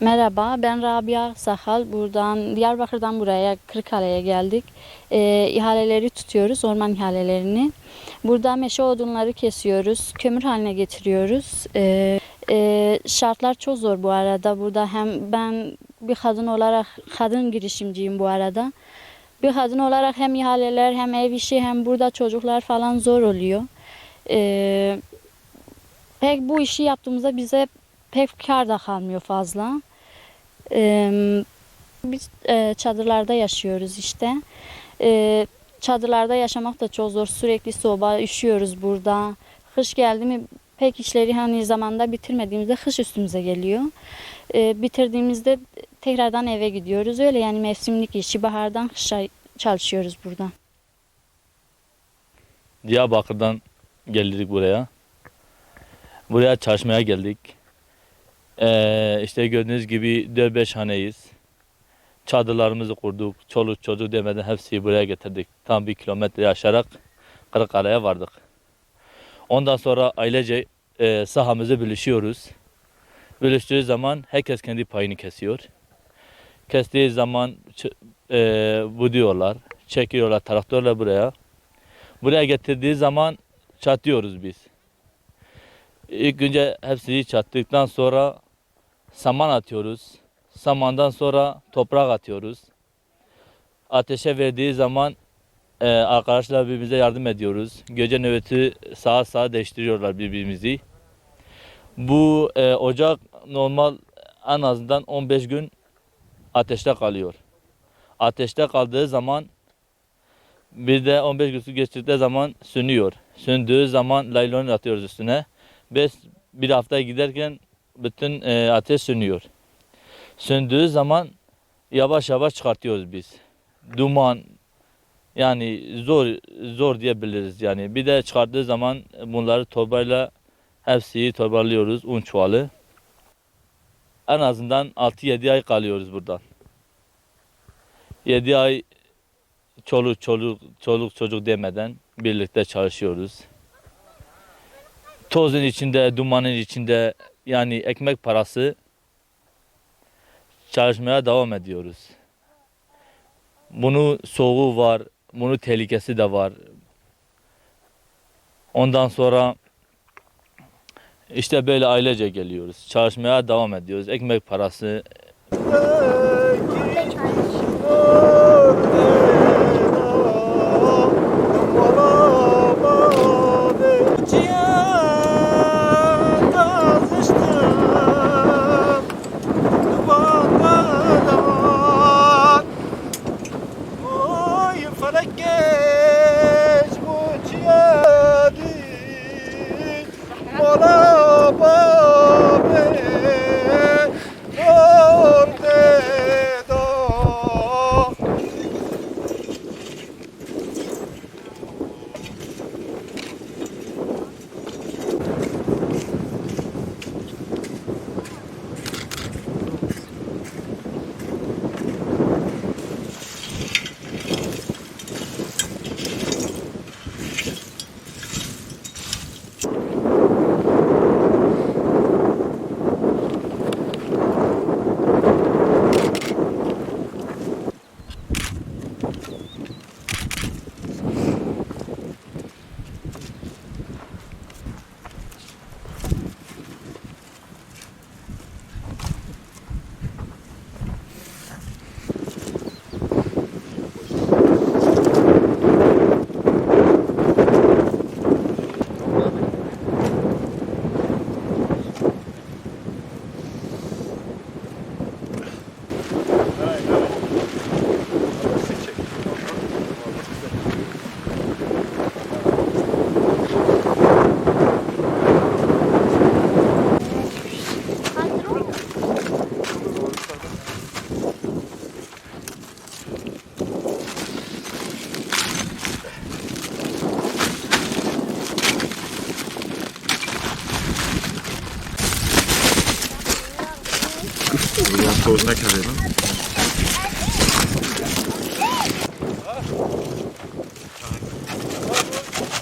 Merhaba, ben Rabia Sahal. Buradan Diyarbakır'dan buraya Kırıkkale'ye geldik. Ee, ihaleleri tutuyoruz, orman ihalelerini. Burada meşe odunları kesiyoruz, kömür haline getiriyoruz. Ee, e, şartlar çok zor bu arada. Burada hem ben bir kadın olarak kadın girişimciyim bu arada. Bir kadın olarak hem ihaleler hem ev işi hem burada çocuklar falan zor oluyor. Ee, pek bu işi yaptığımızda bize pek kar da kalmıyor fazla. Ee, biz e, çadırlarda yaşıyoruz işte. Ee, çadırlarda yaşamak da çok zor. Sürekli soba, üşüyoruz burada. Kış geldi mi pek işleri hani zamanda bitirmediğimizde kış üstümüze geliyor. Ee, bitirdiğimizde tekrardan eve gidiyoruz. Öyle yani mevsimlik işi bahardan kışa çalışıyoruz burada. Diyarbakır'dan geldik buraya. Buraya çalışmaya geldik. Ee, işte gördüğünüz gibi 4-5 haneyiz. Çadırlarımızı kurduk. Çoluk çocuk demeden hepsini buraya getirdik. Tam bir kilometre aşarak Kırıkkale'ye vardık. Ondan sonra ailece e, sahamızı bölüşüyoruz. Bölüştüğü zaman herkes kendi payını kesiyor. Kestiği zaman e, bu diyorlar, çekiyorlar traktörle buraya. Buraya getirdiği zaman çatıyoruz biz. İlk önce hepsini çattıktan sonra saman atıyoruz. Samandan sonra toprak atıyoruz. Ateşe verdiği zaman e, arkadaşlar birbirimize yardım ediyoruz. Gece nöbeti sağa sağa değiştiriyorlar birbirimizi. Bu e, ocak normal en azından 15 gün ateşte kalıyor. Ateşte kaldığı zaman bir de 15 gün su geçtikleri zaman sönüyor. Söndüğü zaman laylon atıyoruz üstüne. Beş, bir hafta giderken bütün e, ateş sönüyor. Söndüğü zaman yavaş yavaş çıkartıyoruz biz. Duman yani zor zor diyebiliriz yani. Bir de çıkarttığı zaman bunları torbayla hepsini torbalıyoruz un çuvalı. En azından 6-7 ay kalıyoruz buradan. 7 ay çoluk çoluk çoluk çocuk demeden birlikte çalışıyoruz. Tozun içinde, dumanın içinde yani ekmek parası çalışmaya devam ediyoruz. Bunu soğuğu var, bunu tehlikesi de var. Ondan sonra işte böyle ailece geliyoruz. Çalışmaya devam ediyoruz. Ekmek parası,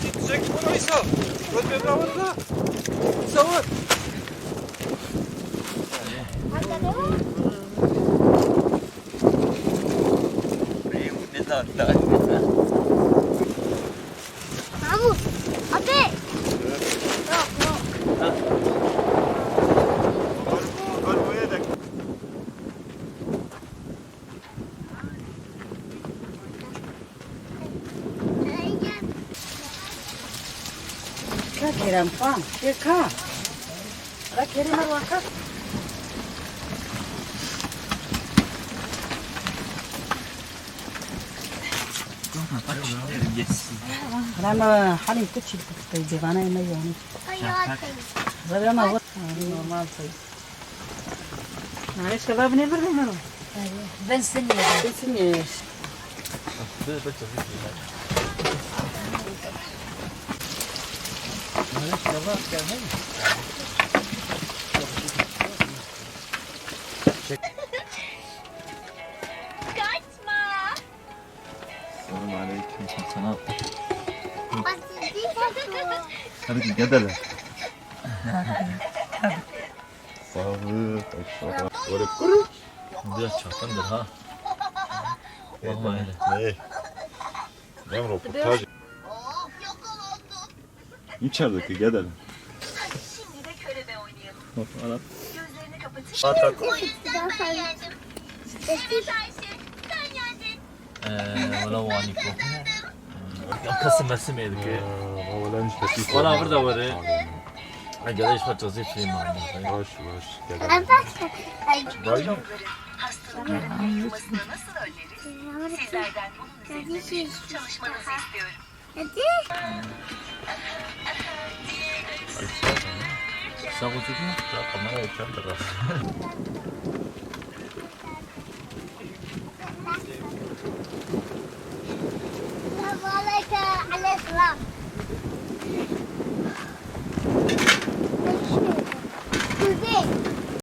Gidecek buraysa. Öte davanda. Savur. Mahmut. Abi. Yok yok. Ka kiram pa. Ke ka. Ra kiri mar waka. Rama halim kuchil kuchil divana ina yani. Zabi ama what normal say. Nare şebab ne var benim? Ben seni yedim. Kesin ye. Kaçma. Selamünaleyküm. Sana Hadi. Hadi gidelim. Sağlık. aşağı. Böyle kuru. biraz çaptandır ha. Bakma öyle. Ne? Ben röportaj. İçerideki gidelim. Şimdi de körebe oynayalım. Bak, Arap. Gözlerini kapatın. O yüzden ben yendim. Evet Ayşe, sen yendin. Eee, valla vaniko. Yakası mesim yedik. Havalan işte. bir Valla forma. burada var. Acaba iş parçası film var. Boş boş. Gidelim. Ben başka. Bayram. Hastalıkların yayılmasını nasıl önleriz? Sizlerden bunun üzerinde çalışmanızı istiyorum. Hadi. Sen kutucu mu? Kamera yapacağım da.